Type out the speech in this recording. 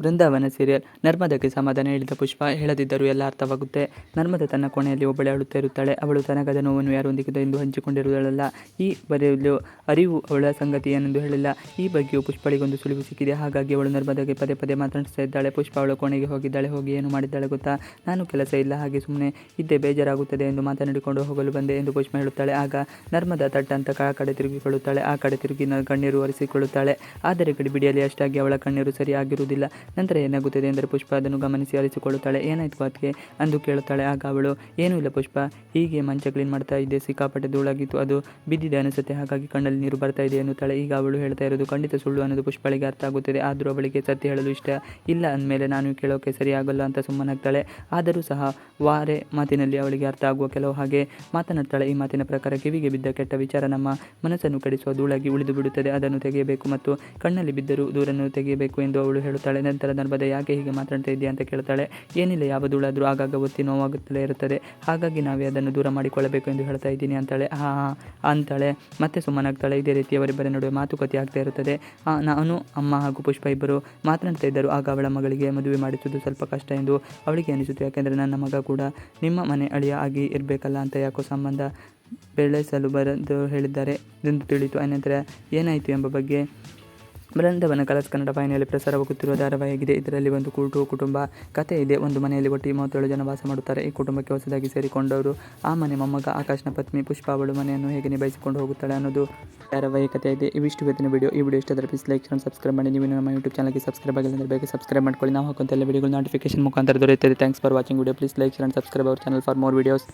ಬೃಂದಾವನ serial ನರ್ಮದಕ್ಕೆ ಸಮಾಧಾನ ಹೇಳಿದ ಪುಷ್ಪ ಹೇಳದಿದ್ದರೂ ಎಲ್ಲ ಅರ್ಥವಾಗುತ್ತೆ. ನರ್ಮದ ತನ್ನ ಕೋಣೆಯಲ್ಲಿ ಒಬ್ಬಳೆ ಅಳುತ್ತಾ ಇರುತ್ತಾಳೆ. ಅವಳು ತನಗದ ನೋವನ್ನು ಯಾರೊಂದಿಗೆ ಎಂದು ಹಂಚಿಕೊಂಡಿರುವುದಲ್ಲ ಈ ಬರೆಯಲು ಅರಿವು ಅವಳ ಸಂಗತಿ ಏನೆಂದು ಹೇಳಿಲ್ಲ. ಈ ಬಗ್ಗೆಯೂ ಪುಷ್ಪಳಿಗೊಂದು ಸುಳಿವು ಸಿಕ್ಕಿದೆ. ಹಾಗಾಗಿ ಅವಳು ನರ್ಮದಕ್ಕೆ ಪದೇ ಪದೇ ಮಾತನಾಡಿಸ್ತಾ ಇದ್ದಾಳೆ. ಪುಷ್ಪ ಅವಳ ಕೋಣೆಗೆ ಹೋಗಿದ್ದಾಳೆ. ಹೋಗಿ ಏನು ಮಾಡಿದ್ದಾಳೆ ಗೊತ್ತಾ? ನಾನು ಕೆಲಸ ಇಲ್ಲ. ಹಾಗೆ ಸುಮ್ಮನೆ ಇದ್ದೆ ಬೇಜಾರಾಗುತ್ತದೆ ಎಂದು ಮಾತನಾಡಿಕೊಂಡು ಹೋಗಲು ಬಂದೆ ಎಂದು ಪುಷ್ಪ ಹೇಳುತ್ತಾಳೆ. ಆಗ ನರ್ಮದ ತಟ್ಟಂತ ಆ ಕಡೆ ತಿರುಗಿಕೊಳ್ಳುತ್ತಾಳೆ. ಆ ಕಡೆ ತಿರುಗಿ ಕಣ್ಣೀರು ಒರೆಸಿಕೊಳ್ಳುತ್ತಾಳೆ. ಆದರೆ ಗಡಿಬಿಡಿಯಲ್ಲಿ ಅಷ್ಟಾಗಿ ಅವಳ ಕಣ್ಣೀರು ಸರಿಯಾಗಿರುವುದಿಲ್ಲ. ನಂತರ ಏನಾಗುತ್ತದೆ ಎಂದರೆ ಪುಷ್ಪ ಅದನ್ನು ಗಮನಿಸಿ ಅರಿಸಿಕೊಳ್ಳುತ್ತಾಳೆ ಏನಾಯ್ತು ಅದಕ್ಕೆ ಅಂದು ಕೇಳುತ್ತಾಳೆ. ಆಗ ಅವಳು, ಏನೂ ಇಲ್ಲ ಪುಷ್ಪ. ಹೀಗೆ ಮಂಚ ಕ್ಲೀನ್ ಮಾಡ್ತಾ ಇದ್ದೆ. ಸಿಕ್ಕಾಪಟ್ಟೆ ಧೂಳಾಗಿತ್ತು ಅದು ಬಿದ್ದಿದೆ ಅನಿಸುತ್ತೆ. ಹಾಗಾಗಿ ಕಣ್ಣಲ್ಲಿ ನೀರು ಬರ್ತಾ ಇದೆ ಎನ್ನುತ್ತಾಳೆ. ಈಗ ಅವಳು ಹೇಳ್ತಾ ಇರೋದು ಖಂಡಿತ ಸುಳ್ಳು ಅನ್ನೋದು ಪುಷ್ಪಳಿಗೆ ಅರ್ಥ ಆಗುತ್ತದೆ. ಆದರೂ ಅವಳಿಗೆ ಸತ್ಯ ಹೇಳಲು ಇಷ್ಟ ಇಲ್ಲ ಅಂದಮೇಲೆ ನಾನು ಕೇಳೋಕೆ ಸರಿಯಾಗಲ್ಲ ಅಂತ ಸುಮ್ಮನಾಗ್ತಾಳೆ. ಆದರೂ ಸಹ ವಾರೆ ಮಾತಿನಲ್ಲಿ ಅವಳಿಗೆ ಅರ್ಥ ಆಗುವ ಕೆಲವು ಹಾಗೆ ಮಾತನಾಡ್ತಾಳೆ. ಈ ಮಾತಿನ ಪ್ರಕಾರ ಕಿವಿಗೆ ಬಿದ್ದ ಕೆಟ್ಟ ವಿಚಾರ ನಮ್ಮ ಮನಸ್ಸನ್ನು ಕಡಿಸುವ ಧೂಳಾಗಿ ಉಳಿದು ಬಿಡುತ್ತದೆ. ಅದನ್ನು ತೆಗೆಯಬೇಕು ಮತ್ತು ಕಣ್ಣಲ್ಲಿ ಬಿದ್ದರೂ ದೂರನ್ನು ತೆಗೆಯಬೇಕು ಎಂದು ಅವಳು ಹೇಳುತ್ತಾಳೆ. ನಂತರ ನರ್ಮದ ಯಾಕೆ ಹೀಗೆ ಮಾತಾಡ್ತಾ ಇದೆಯಾ ಅಂತ ಕೇಳ್ತಾಳೆ. ಏನಿಲ್ಲ ಯಾವ ಧೂಳಾದರೂ ಆಗಾಗ ಒತ್ತಿ ನೋವಾಗುತ್ತಲೇ ಇರುತ್ತದೆ. ಹಾಗಾಗಿ ನಾವೇ ಅದನ್ನು ದೂರ ಮಾಡಿಕೊಳ್ಳಬೇಕು ಎಂದು ಹೇಳ್ತಾ ಇದ್ದೀನಿ ಅಂತಾಳೆ. ಹಾ ಅಂತಾಳೆ. ಮತ್ತೆ ಸುಮ್ಮನಾಗ್ತಾಳೆ. ಇದೇ ರೀತಿ ಅವರಿಬ್ಬರ ನಡುವೆ ಮಾತುಕತೆ ಆಗ್ತಾ ಇರುತ್ತದೆ. ನಾನು, ಅಮ್ಮ ಹಾಗೂ ಪುಷ್ಪ ಇಬ್ಬರು ಮಾತನಾಡ್ತಾ ಇದ್ದರು. ಆಗ ಅವಳ ಮಗಳಿಗೆ ಮದುವೆ ಮಾಡಿಸುವುದು ಸ್ವಲ್ಪ ಕಷ್ಟ ಎಂದು ಅವಳಿಗೆ ಅನಿಸುತ್ತೆ. ಯಾಕೆಂದರೆ ನನ್ನ ಮಗ ಕೂಡ ನಿಮ್ಮ ಮನೆ ಅಳಿಯ ಆಗಿ ಇರಬೇಕಲ್ಲ ಅಂತ ಯಾಕೋ ಸಂಬಂಧ ಬೆಳೆಸಲು ಬರೆದು ಹೇಳಿದ್ದಾರೆ ಎಂದು ತಿಳಿಯಿತು. ಅನಂತರ ಏನಾಯಿತು ಎಂಬ ಬಗ್ಗೆ ಬೃಂದವನ ಕಲರ್ಸ್ ಕನ್ನಡ ವಾಹಿನಿಯಲ್ಲಿ ಪ್ರಸಾರವಾಗುತ್ತಿರುವ ಧಾರಾವಾಹಿಯಾಗಿದೆ. ಇದರಲ್ಲಿ ಒಂದು ಕೂಟು ಕುಟುಂಬ ಕಥೆ ಇದೆ. ಒಂದು ಮನೆಯಲ್ಲಿ ಒಟ್ಟು ಮೂವತ್ತೇಳು ಜನ ವಾಸ ಮಾಡುತ್ತಾರೆ. ಈ ಕುಟುಂಬಕ್ಕೆ ಹೊಸದಾಗಿ ಸೇರಿಕೊಂಡವರು ಆ ಮನೆ ಮೊಮ್ಮಗ, ಆಕಾಶ್ನ ಪತ್ನಿ, ಪುಷ್ಪ ಅವಳು ಮನೆಯನ್ನು ಹೇಗೆ ನಿಭಾಯಿಸಿಕೊಂಡು ಹೋಗುತ್ತಾಳೆ ಅನ್ನೋದು ಧಾರಾವಾಹಿ ಕಥೆ ಇದೆ. ಇವಿಷ್ಟು ಇವತ್ತಿನ ವಿಡಿಯೋ. ಈ ವಿಡಿಯೋ ಇಷ್ಟ ಪ್ಲೀಸ್ ಲೈಕ್ ಶೇರ್ ಸಬ್ಸ್ಕ್ರೈಬ್ ಮಾಡಿ. ನೀವು ನಮ್ಮ ಯೂಟ್ಯೂಬ್ ಚಾನಲ್ಗೆ ಸಬ್ಸ್ಕ್ರೈಬ್ ಆಗಿಲ್ಲ ಅಂದರೆ ಬೇಗ ಸಬ್ಸ್ಕ್ರೈಬ್ ಮಾಡ್ಕೊಳ್ಳಿ. ನಾವು ಹಾಕುವಂತೆಲ್ಲ ವಿಡಿಯೋಗಳು ನೋಟಿಫಿಕೇಶನ್ ಮುಖಾಂತರ ದೊರೆಯುತ್ತದೆ. Thanks for watching video please like share subscribe our channel for more videos